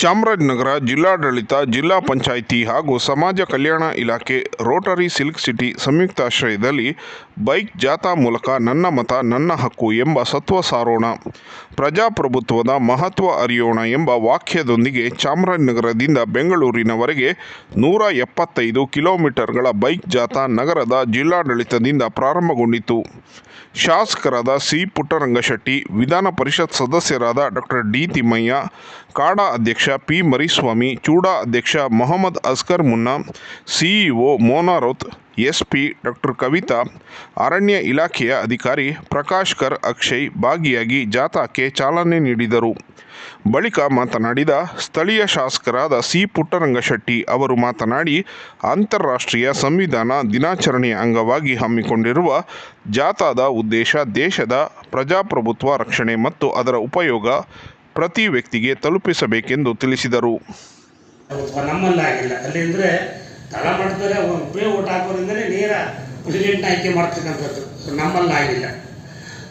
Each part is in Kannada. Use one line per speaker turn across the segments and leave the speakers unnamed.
ಚಾಮರಾಜನಗರ ಜಿಲ್ಲಾಡಳಿತ, ಜಿಲ್ಲಾ ಪಂಚಾಯಿತಿ ಹಾಗೂ ಸಮಾಜ ಕಲ್ಯಾಣ ಇಲಾಖೆ ರೋಟರಿ ಸಿಲ್ಕ್ ಸಿಟಿ ಸಂಯುಕ್ತಾಶ್ರಯದಲ್ಲಿ ಬೈಕ್ ಜಾಥಾ ಮೂಲಕ ನನ್ನ ಮತ, ನನ್ನ ಹಕ್ಕು ಎಂಬ ಸತ್ವ ಸಾರೋಣ, ಪ್ರಜಾಪ್ರಭುತ್ವದ ಮಹತ್ವ ಅರಿಯೋಣ ಎಂಬ ವಾಕ್ಯದೊಂದಿಗೆ ಚಾಮರಾಜನಗರದಿಂದ ಬೆಂಗಳೂರಿನವರೆಗೆ ನೂರ ಎಪ್ಪತ್ತೈದು ಕಿಲೋಮೀಟರ್ಗಳ ಬೈಕ್ ಜಾಥಾ ನಗರದ ಜಿಲ್ಲಾಡಳಿತದಿಂದ ಪ್ರಾರಂಭಗೊಂಡಿತು. ಶಾಸಕರಾದ ಸಿ ಪುಟ್ಟರಂಗಶೆಟ್ಟಿ, ವಿಧಾನ ಪರಿಷತ್ ಸದಸ್ಯರಾದ ಡಾಕ್ಟರ್ ಡಿ ತಿಮ್ಮಯ್ಯ, ಕಾಡಾ ಅಧ್ಯಕ್ಷ ಪಿ ಮರಿಸ್ವಾಮಿ, ಚೂಡಾ ಅಧ್ಯಕ್ಷ ಮೊಹಮ್ಮದ್ ಅಸ್ಕರ್ ಮುನ್ನಾ, ಸಿಇಒ ಮೋನಾರೋತ್ ಎಸ್ಪಿ ಡಾಕ್ಟರ್ ಕವಿತಾ, ಅರಣ್ಯ ಇಲಾಖೆಯ ಅಧಿಕಾರಿ ಪ್ರಕಾಶ್ ಕರ್ ಅಕ್ಷಯ್ ಭಾಗಿಯಾಗಿ ಜಾಥಾಕ್ಕೆ ಚಾಲನೆ ನೀಡಿದರು. ಬಳಿಕ ಮಾತನಾಡಿದ ಸ್ಥಳೀಯ ಶಾಸಕರಾದ ಸಿ ಪುಟ್ಟರಂಗಶೆಟ್ಟಿ ಅವರು ಮಾತನಾಡಿ, ಅಂತಾರಾಷ್ಟ್ರೀಯ ಸಂವಿಧಾನ ದಿನಾಚರಣೆಯ ಅಂಗವಾಗಿ ಹಮ್ಮಿಕೊಂಡಿರುವ ಜಾಥಾದ ಉದ್ದೇಶ ದೇಶದ ಪ್ರಜಾಪ್ರಭುತ್ವ ರಕ್ಷಣೆ ಮತ್ತು ಅದರ ಉಪಯೋಗ ಪ್ರತಿ ವ್ಯಕ್ತಿಗೆ ತಲುಪಿಸಬೇಕೆಂದು ತಿಳಿಸಿದರು.
ನಮ್ಮಲ್ಲಾಗಿಲ್ಲ ಅಲ್ಲಿ ಅಂದರೆ ತಳಮಟ್ಟದಲ್ಲಿ ಒಬ್ಬರೇ ಓಟ್ ಹಾಕೋದ್ರಿಂದಲೇ ನೇರ ಪ್ರೆಸಿಡೆಂಟ್ನ ಆಯ್ಕೆ ಮಾಡ್ತಕ್ಕಂಥದ್ದು. ನಮ್ಮಲ್ಲಿ ಆಗಿಲ್ಲ.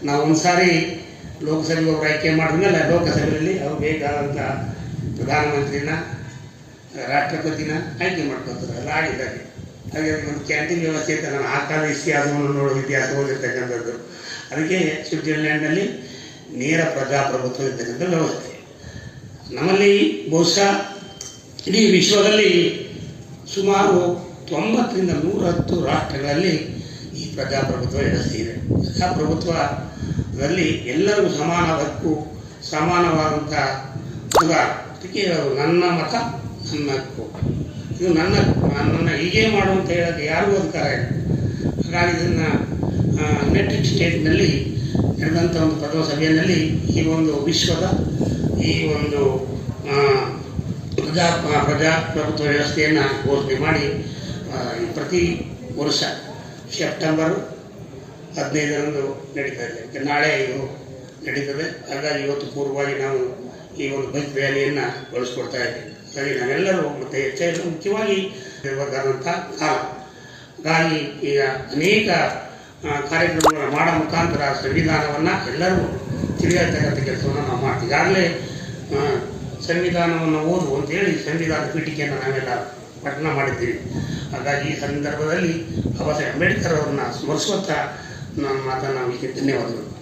ನಾವು ಒಂದು ಸಾರಿ ಲೋಕಸಭೆಗೆ ಅವರು ಆಯ್ಕೆ ಮಾಡಿದ್ಮೇಲೆ ಲೋಕಸಭೆಯಲ್ಲಿ ಅವ್ರು ಬೇಕಾದಂಥ ಪ್ರಧಾನಮಂತ್ರಿನ, ರಾಷ್ಟ್ರಪತಿನ ಆಯ್ಕೆ ಮಾಡ್ಕೊತಾರೆ ಅದು ಆಗಿದ್ದಾರೆ ಅಲ್ಲಿ. ಹಾಗೆ ಒಂದು ಕ್ಯಾಂಟೀನ್ ವ್ಯವಸ್ಥೆ ಇತ್ತು. ನಾನು ಆ ಕಾಲ ಇತಿಹಾಸವನ್ನು ನೋಡೋ ಇತಿಹಾಸ ಅದಕ್ಕೆ ಸ್ವಿಟ್ಜರ್ಲ್ಯಾಂಡ್ನಲ್ಲಿ ನೇರ ಪ್ರಜಾಪ್ರಭುತ್ವ ಇರ್ತಕ್ಕಂಥ ವ್ಯವಸ್ಥೆ ನಮ್ಮಲ್ಲಿ ಬಹುಶಃ ಇಡೀ ವಿಶ್ವದಲ್ಲಿ ಸುಮಾರು ತೊಂಬತ್ತರಿಂದ ನೂರಹತ್ತು ರಾಷ್ಟ್ರಗಳಲ್ಲಿ ಈ ಪ್ರಜಾಪ್ರಭುತ್ವ ಇದೆ. ಪ್ರಜಾಪ್ರಭುತ್ವದಲ್ಲಿ ಎಲ್ಲರಿಗೂ ಸಮಾನ ಹಕ್ಕು ಸಮಾನವಾದಂಥ ಅದಕ್ಕೆ ನನ್ನ ಮತ, ನನ್ನ ಹಕ್ಕು. ಇದು ನನ್ನ ನನ್ನನ್ನು ಹೀಗೆ ಮಾಡು ಅಂತ ಹೇಳೋಕ್ಕೆ ಯಾರಿಗೂ ಅಧಿಕಾರ ಇಲ್ಲ. ಹಾಗಾಗಿ ಇದನ್ನು ಯುನೈಟೆಡ್ ಸ್ಟೇಟ್ನಲ್ಲಿ ನಡೆದಂಥ ಒಂದು ಪ್ರಥಮ ಸಭೆಯಲ್ಲಿ ಈ ಒಂದು ವಿಶ್ವದ, ಈ ಒಂದು ಪ್ರಜಾ ಪ್ರಜಾಪ್ರಭುತ್ವ ವ್ಯವಸ್ಥೆಯನ್ನು ಘೋಷಣೆ ಮಾಡಿ ಪ್ರತಿ ವರ್ಷ ಸೆಪ್ಟೆಂಬರ್ ಹದಿನೈದರಂದು ನಡೀತಾ ಇದೆ. ನಾಳೆ ಇದು ನಡೀತದೆ. ಹಾಗಾಗಿ ಇವತ್ತು ಪೂರ್ವವಾಗಿ ನಾವು ಈ ಒಂದು ಬೈಕ್ ರ್ಯಾಲಿಯನ್ನು ಬಳಸ್ಕೊಡ್ತಾ ಇದ್ದೀವಿ. ಹಾಗಾಗಿ ನಾವೆಲ್ಲರೂ ಮತ್ತು ಹೆಚ್ಚಾಗಿ ಮುಖ್ಯವಾಗಿ ಇರಬೇಕಾದಂಥ ಕಾಲ. ಹಾಗಾಗಿ ಈಗ ಅನೇಕ ಕಾರ್ಯಕ್ರಮಗಳನ್ನು ಮಾಡೋ ಮುಖಾಂತರ ಸಂವಿಧಾನವನ್ನು ಎಲ್ಲರೂ ತಿಳಿಯತಕ್ಕಂಥ ಕೆಲಸವನ್ನು ನಾವು ಮಾಡ್ತೀವಿ. ಈಗಾಗಲೇ ಸಂವಿಧಾನವನ್ನು ಓದು ಅಂತೇಳಿ ಸಂವಿಧಾನ ಪೀಠಿಕೆಯನ್ನು ನಾವೆಲ್ಲ ಪಠನ ಮಾಡಿದ್ದೀವಿ. ಹಾಗಾಗಿ ಈ ಸಂದರ್ಭದಲ್ಲಿ ಬಾಬಾ ಸಾಹೇಬ್ ಅಂಬೇಡ್ಕರ್ ಅವರನ್ನ ನನ್ನ ಮಾತನ್ನು ಧನ್ಯವಾದಗಳು.